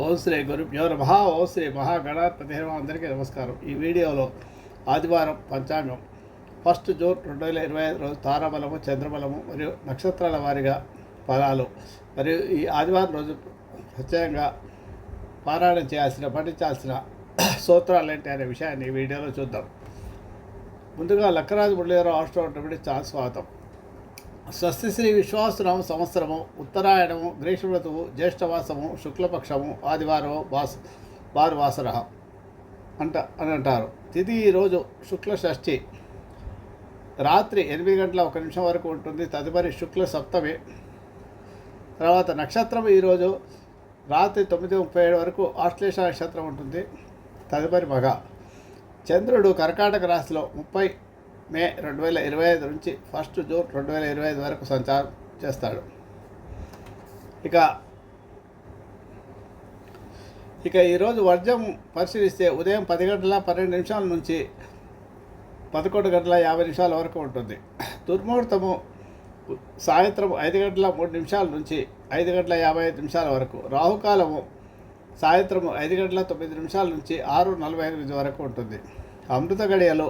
ఓం శ్రీ గురుభ్యో నమ. ఓం శ్రీ మహాగణాధిపతి అందరికీ నమస్కారం. ఈ వీడియోలో ఆదివారం పంచాంగం. ఫస్ట్ జూన్ రెండు వేల ఇరవై ఐదు రోజు తారాబలము చంద్రబలము మరియు నక్షత్రాల వారిగా ఫలాలు. మరియు ఈ ఆదివారం రోజు ప్రత్యేకంగా పారాయణం చేయాల్సిన పఠించాల్సిన సూత్రాలు ఏంటి అనే విషయాన్ని ఈ వీడియోలో చూద్దాం. ముందుగా లక్కరాజు మురళీధరరావు ఆస్ట్రోటమిడి చాలా స్వాగతం. స్వస్తిశ్రీ శ్రీ సంవత్సరము ఉత్తరాయణము గ్రీష్మఋతువు జ్యేష్ఠవాసము శుక్లపక్షము ఆదివారము వాస వాసర అంట అని అంటారు తిథి ఈరోజు శుక్ల షష్ఠి రాత్రి ఎనిమిది గంటల ఒక నిమిషం వరకు ఉంటుంది. తదుపరి శుక్ల సప్తమి తర్వాత నక్షత్రం ఈరోజు రాత్రి తొమ్మిది ముప్పై ఏడు వరకు ఆశ్లేష నక్షత్రం ఉంటుంది. తదుపరి మగ చంద్రుడు కర్కాటక రాశిలో ముప్పై మే రెండు వేల ఇరవై ఐదు నుంచి ఫస్ట్ జూన్ రెండు వేల ఇరవై ఐదు వరకు సంచారం చేస్తాడు. ఇక ఇక ఈరోజు వర్జం పరిశీలిస్తే ఉదయం పది గంటల పన్నెండు నిమిషాల నుంచి పదకొండు గంటల యాభై నిమిషాల వరకు ఉంటుంది. దుర్ముహూర్తము సాయంత్రం ఐదు గంటల మూడు నిమిషాల నుంచి ఐదు గంటల యాభై ఐదు నిమిషాల వరకు రాహుకాలము సాయంత్రం ఐదు గంటల తొమ్మిది నిమిషాల నుంచి ఆరు నలభై ఎనిమిది వరకు ఉంటుంది. అమృత గడియలో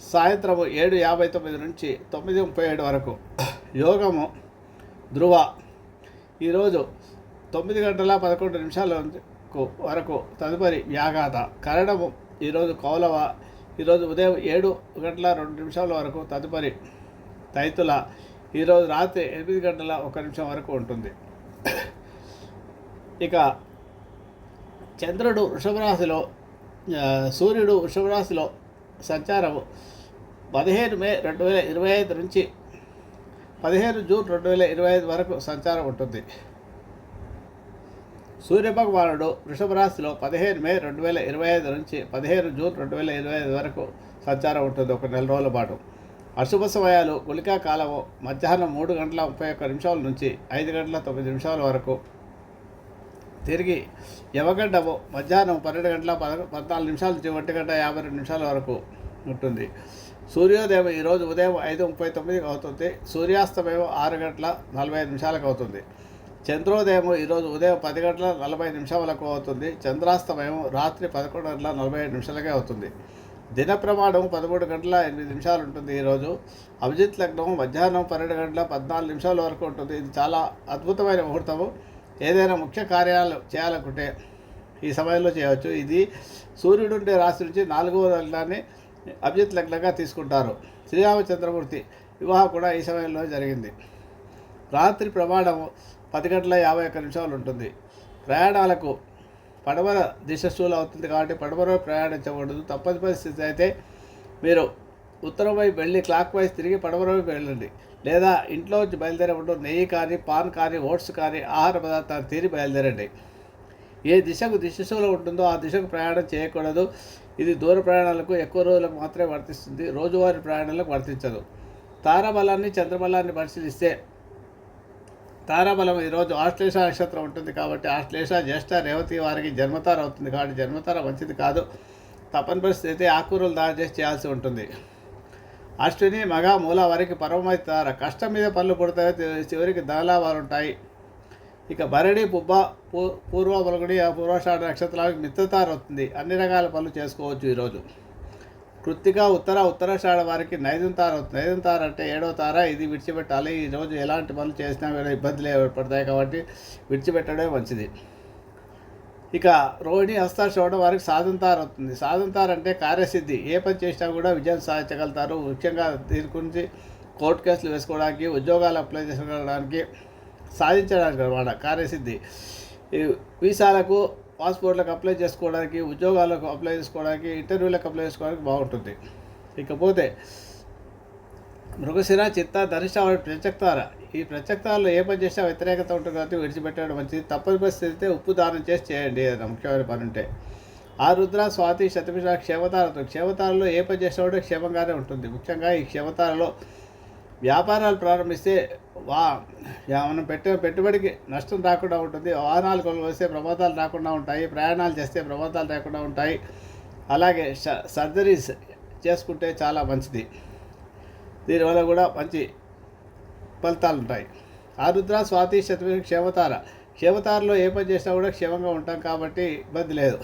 సాయంత్రం ఏడు యాభై తొమ్మిది నుంచి తొమ్మిది ముప్పై ఏడు వరకు యోగము ధృవ ఈరోజు తొమ్మిది గంటల పదకొండు నిమిషాల వరకు తదుపరి వ్యాఘాత. కరణము ఈరోజు కౌలవ ఈరోజు ఉదయం ఏడు గంటల రెండు నిమిషాల వరకు తదుపరి తైతుల. ఈరోజు రాత్రి ఎనిమిది గంటల ఒక నిమిషం వరకు ఉంటుంది. ఇక చంద్రుడు వృషభరాశిలో సూర్యుడు వృషభరాశిలో సంచారము. పదిహేను మే రెండు వేల ఇరవై ఐదు నుంచి పదిహేను జూన్ రెండు వేల ఇరవై ఐదు వరకు సంచారం ఉంటుంది. సూర్యభగవానుడు వృషభ రాశిలో పదిహేను మే రెండు వేల ఇరవై ఐదు నుంచి పదిహేను జూన్ రెండు వేల ఇరవై ఐదు వరకు సంచారం ఉంటుంది ఒక నెల రోజుల పాటు. అశుభ సమయాలు గుళికా కాలము మధ్యాహ్నం మూడు గంటల ముప్పై ఒక్క నిమిషాల నుంచి ఐదు గంటల తొమ్మిది నిమిషాల వరకు. తిరిగి యవగడ్డము మధ్యాహ్నం పన్నెండు గంటల పద పద్నాలుగు నిమిషాల నుంచి ఒంటి గంట యాభై రెండు నిమిషాల వరకు. ఉంటుంది. సూర్యోదయం ఈరోజు ఉదయం ఐదు ముప్పై తొమ్మిదికి అవుతుంది. సూర్యాస్తమయం ఆరు గంటల నలభై ఐదు నిమిషాలకు అవుతుంది. చంద్రోదయం ఈరోజు ఉదయం పది గంటల నలభై నిమిషాలకు అవుతుంది. చంద్రాస్తమయం రాత్రి పదకొండు గంటల నలభై ఐదు నిమిషాలకే అవుతుంది. దిన ప్రమాణం పదమూడు గంటల ఎనిమిది నిమిషాలు ఉంటుంది ఈరోజు అభిజిత్ లగ్నం మధ్యాహ్నం పన్నెండు గంటల పద్నాలుగు నిమిషాల వరకు ఉంటుంది. ఇది చాలా అద్భుతమైన ముహూర్తము. ఏదైనా ముఖ్య కార్యాలు చేయాలనుకుంటే ఈ సమయంలో చేయవచ్చు. ఇది సూర్యుడు ఉండే రాశి నుంచి నాలుగవ లగ్నాన్ని అభిజిత్ లగ్నంగా తీసుకుంటారు. శ్రీరామచంద్రమూర్తి వివాహం కూడా ఈ సమయంలో జరిగింది. రాత్రి ప్రమాణం పది గంటల యాభై ఒక్క నిమిషాలు ఉంటుంది. ప్రయాణాలకు పడమర దిశశూలు అవుతుంది కాబట్టి పడమర ప్రయాణించకూడదు. తప్పని పరిస్థితి అయితే మీరు ఉత్తరం వైపు వెళ్ళి క్లాక్ వైజ్ తిరిగి పడమర వైపు వెళ్ళండి. లేదా ఇంట్లో వచ్చి బయలుదేరేప్పుడు నెయ్యి కానీ పాన్ కానీ ఓట్స్ కానీ ఆహార పదార్థాలు తీరి బయలుదేరండి. ఏ దిశకు దిశలో ఉంటుందో ఆ దిశకు ప్రయాణం చేయకూడదు. ఇది దూర ప్రయాణాలకు ఎక్కువ రోజులకు మాత్రమే వర్తిస్తుంది. రోజువారీ ప్రయాణాలకు వర్తించదు. తారాబలాన్ని చంద్రబలాన్ని పరిశీలిస్తే తారాబలం ఈరోజు ఆశ్లేష నక్షత్రం ఉంటుంది కాబట్టి ఆశ్లేష జ్యేష్ఠ రేవతి వారికి జన్మతార అవుతుంది కాబట్టి జన్మతార మంచిది కాదు. తప్పని పరిస్థితి అయితే ఆకూరలు దాడి చేసి చేయాల్సి ఉంటుంది. అశ్విని మగ మూల వారికి పరమైతార కష్టం మీద పనులు పుడతాయో చివరికి ధనలాభాలు ఉంటాయి ఇక భరణి పుబ్బ పూ పూర్వ పలుకుడి పూర్వషాఢ నక్షత్రాలకు మిత్రతార అన్ని రకాల పనులు చేసుకోవచ్చు ఈరోజు. కృత్తిక ఉత్తర ఉత్తరాషాఢ వారికి నైదం తార అవుతుంది. నైదం తార అంటే ఏడో తార ఇది విడిచిపెట్టాలి. ఈరోజు ఎలాంటి పనులు చేసినా వేరే ఇబ్బందులు ఏర్పడతాయి కాబట్టి విడిచిపెట్టడమే మంచిది. ఇక రోహిణి చూడడం వారికి సాధంతారు అవుతుంది. సాధంతారు అంటే కార్యసిద్ధి. ఏ పని చేసినా కూడా విజయం సాధించగలుగుతారు. ముఖ్యంగా దీని గురించి కోర్టు కేసులు వేసుకోవడానికి ఉద్యోగాలు అప్లై చేసుకోవడానికి సాధించడానికి అనమాట కార్యసిద్ధి. ఈ వీసాలకు పాస్పోర్ట్లకు అప్లై చేసుకోవడానికి ఉద్యోగాలకు అప్లై చేసుకోవడానికి ఇంటర్వ్యూలకు అప్లై చేసుకోవడానికి బాగుంటుంది. ఇకపోతే మృగశిర చిత్త ధనిష్ట ప్రత్యక్తార ఈ ప్రత్యక్తారలో ఏ పని చేసినా వ్యతిరేకత ఉంటుంది కాబట్టి విడిచిపెట్టడం మంచిది. తప్పని పరిస్థితి అయితే ఉప్పు దానం చేసి చేయండి ఏదైనా ముఖ్యమైన పని ఉంటే. ఆ రుద్ర స్వాతి శతమిష క్షేమతారతో క్షేమతారలో ఏ పని చేసినా కూడా క్షేమంగానే ఉంటుంది. ముఖ్యంగా ఈ క్షేమతారలో వ్యాపారాలు ప్రారంభిస్తే వా మనం పెట్టే పెట్టుబడికి నష్టం రాకుండా ఉంటుంది. వాహనాలు కొనుగోలు ప్రమాదాలు రాకుండా ఉంటాయి. ప్రయాణాలు చేస్తే ప్రమాదాలు రాకుండా ఉంటాయి. అలాగే సర్జరీస్ చేసుకుంటే చాలా మంచిది. దీనివల్ల కూడా మంచి ఫలితాలు ఉంటాయి. ఆరుద్ర స్వాతి శతమి క్షేమతార. క్షేమతారలో ఏ పని చేసినా కూడా క్షేమంగా ఉంటాం కాబట్టి ఇబ్బంది లేదు.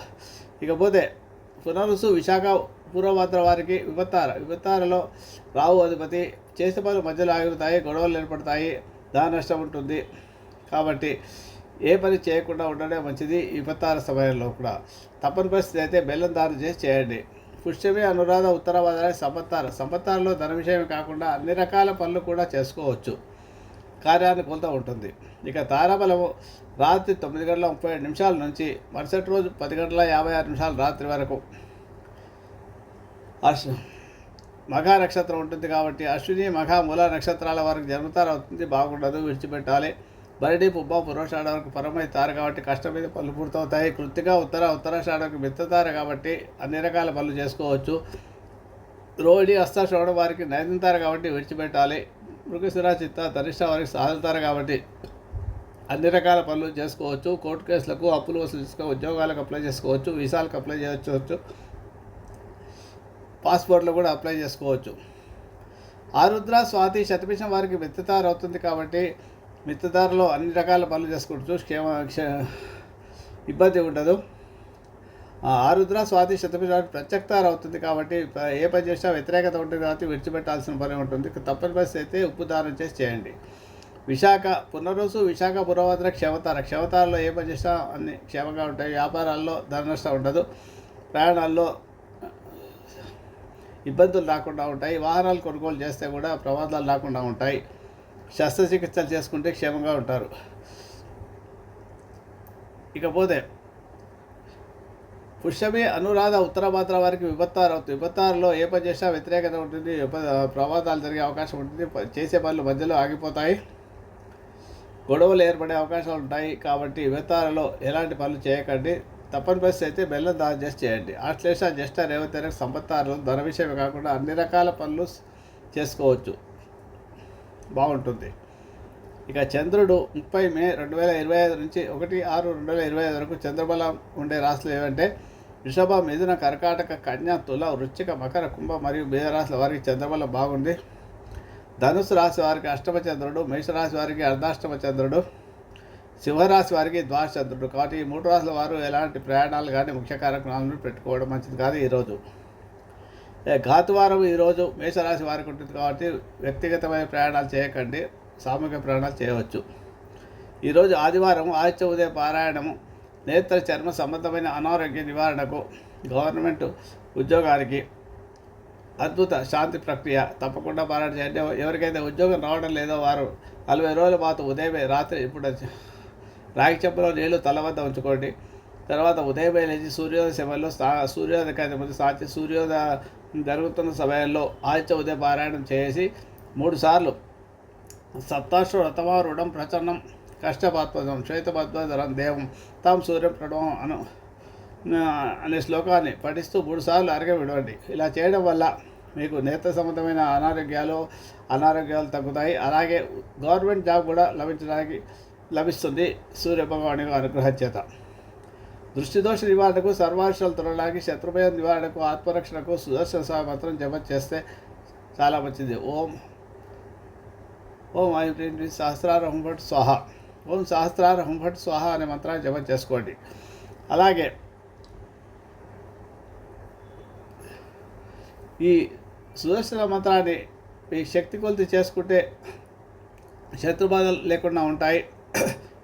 ఇకపోతే పునరుసు విశాఖ పూర్వభద్ర వారికి విపత్తార విపత్తారలో రావు అధిపతి చేసే పనులు మధ్యలో ఆగిపోతాయి గొడవలు ఏర్పడతాయి దాని నష్టం ఉంటుంది. కాబట్టి ఏ పని చేయకుండా ఉండడం మంచిది విపత్తార సమయంలో కూడా. తప్పని పరిస్థితి అయితే బెల్లం దారు చేసి చేయండి. పుష్యమి అనురాధ ఉత్తరాభద్ర సంపత్తార సంపత్తారలో ధన విషయమే కాకుండా అన్ని రకాల పనులు కూడా చేసుకోవచ్చు. కార్యానుకూలత ఉంటుంది. ఇక తారాబలము రాత్రి తొమ్మిది గంటల ముప్పై నిమిషాల నుంచి మరుసటి రోజు పది గంటల యాభై ఆరు నిమిషాల రాత్రి వరకు అశ్ మఘ నక్షత్రం ఉంటుంది కాబట్టి అశ్విని మఘ మూల నక్షత్రాల వరకు జన్మతార అవుతుంది బాగుండదు విడిచిపెట్టాలి. బరడి పుబ్బ పురోషాఢ వరకు పరమైతారు కాబట్టి కష్టం మీద పనులు పూర్తవుతాయి. కృతిగా ఉత్తర ఉత్తరాషాఢకు వరకు మిత్తతారు కాబట్టి అన్ని రకాల పనులు చేసుకోవచ్చు. రోహిణి హస్తాశ్రవణం వారికి నయనంతారు కాబట్టి విడిచిపెట్టాలి. మృగశిర చిత్త తరిష్ట వారికి సాధుతారు కాబట్టి అన్ని రకాల పనులు చేసుకోవచ్చు. కోర్టు కేసులకు అప్పులు వసూలు చేసుకో ఉద్యోగాలకు అప్లై చేసుకోవచ్చు. వీసాలకు అప్లై చేసుకోవచ్చు పాస్పోర్ట్లో కూడా అప్లై చేసుకోవచ్చు. ఆరుద్ర స్వాతి శతభిషం వారికి మిత్తదారు అవుతుంది కాబట్టి మిత్తదారులో అన్ని రకాల పనులు చేసుకోవచ్చు క్షేమ క్ష- ఇబ్బంది ఉండదు. ఆరుద్ర స్వాతి శతభిషం ప్రత్యక్తారు అవుతుంది కాబట్టి ఏ పని చేసినా వ్యతిరేకత ఉంటుంది కాబట్టి విడిచిపెట్టాల్సిన పని ఉంటుంది. తప్పని పరిస్థితి అయితే ఉప్పు దానం చేసి చేయండి. విశాఖ పునరుసు విశాఖ పురవద్ర క్షమతార. క్షమతారలో ఏ పని చేసినా అన్ని క్షేమంగా ఉంటాయి. వ్యాపారాల్లో ధన నష్టం ఉండదు. ప్రయాణాల్లో ఇబ్బందులు రాకుండా ఉంటాయి. వాహనాలు కొనుగోలు చేస్తే కూడా ప్రమాదాలు రాకుండా ఉంటాయి. శస్త్రచికిత్సలు చేసుకుంటే క్షేమంగా ఉంటారు. ఇకపోతే పుష్యమి అనురాధ ఉత్తరభాద్ర వారికి విపత్తారు అవుతుంది విపత్తారులో ఏ పని చేసినా వ్యతిరేకత ఉంటుంది. ప్రమాదాలు జరిగే అవకాశం ఉంటుంది. ప- చేసే పనులు మధ్యలో ఆగిపోతాయి. గొడవలు ఏర్పడే అవకాశాలు ఉంటాయి. కాబట్టి విపత్తారులో ఎలాంటి పనులు చేయకండి. తప్పని పరిస్థితి అయితే బెల్లం దానం చేసి చేయండి. ఆశ్లేష జ్యేష్ఠ రేవతి సంపత్తారులు ధన విషయమే కాకుండా అన్ని రకాల పనులు చేసుకోవచ్చు. బాగుంటుంది. ఇక చంద్రుడు ముప్పై మే రెండు వేల ఇరవై ఐదు నుంచి ఒకటి ఆరు రెండు వేల ఇరవై ఐదు వరకు చంద్రబలం ఉండే రాశులు ఏవంటే వృషభ మిథున కర్కాటక కన్య తుల వృశ్చిక మకర కుంభ మరియు బీజరాశుల వారికి చంద్రబలం బాగుంది. ధనుసు రాశి వారికి అష్టమ చంద్రుడు మేషరాశి వారికి అర్ధాష్టమ చంద్రుడు. సింహరాశి వారికి ద్వాదశ కాబట్టి ఈ మూడు రాశుల వారు ఎలాంటి ప్రయాణాలు కానీ ముఖ్య కార్యక్రమాలను పెట్టుకోవడం మంచిది కాదు ఈరోజు ఘాతువారం ఈరోజు మేషరాశి వారికి ఉంటుంది కాబట్టి వ్యక్తిగతమైన ప్రయాణాలు చేయకండి సామూహిక ప్రయాణాలు చేయవచ్చు. ఈరోజు ఆదివారం ఆదిత్య ఉదయ పారాయణము నేత్ర చర్మ సంబంధమైన అనారోగ్య నివారణకు గవర్నమెంట్ ఉద్యోగానికి అద్భుత శాంతి ప్రక్రియ తప్పకుండా పారాయణ చేయండి. ఎవరికైతే ఉద్యోగం రావడం లేదో వారు నలభై రోజుల పాటు ఉదయమే రాత్రి ఇప్పుడు రాగి చెప్పులో నీళ్ళు తల వద్ద ఉంచుకోండి. తర్వాత ఉదయమే లేచి సూర్యోదయ సమయంలో స్నా సూర్యోదయ ముందు సాచి సూర్యోదయ జరుగుతున్న సమయంలో ఆదిత్య ఉదయ పారాయణం చేసి మూడు సార్లు సప్తాశ్వ రథమా ప్రచన్నం కష్టపాత్పదం శ్వేతపద్మధరం దేవం తాం సూర్యం ప్రణవం అను అనే శ్లోకాన్ని పఠిస్తూ మూడుసార్లు అరగ విడవండి. ఇలా చేయడం వల్ల మీకు నేత్ర సంబంధమైన అనారోగ్యాలు అనారోగ్యాలు తగ్గుతాయి. అలాగే గవర్నమెంట్ జాబ్ కూడా లభించడానికి లభిస్తుంది. సూర్య భగవాని చేత. దృష్టిదోష నివారణకు సర్వార్షాలు తొలగడానికి శత్రుభయం నివారణకు ఆత్మరక్షణకు సుదర్శన స్వామి మంత్రం జపం చేస్తే చాలా మంచిది. ఓం ఓం ఐం సహస్రార హుంభట్ స్వాహ. ఓం సహస్రార హుంభట్ స్వాహ అనే మంత్రాన్ని జప చేసుకోండి. అలాగే ఈ సుదర్శన మంత్రాన్ని మీ శక్తి కొలిత చేసుకుంటే శత్రుబాధలు లేకుండా ఉంటాయి.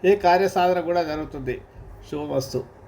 ఏ కార్యసాధన కూడా జరుగుతుంది. శుభమస్తు.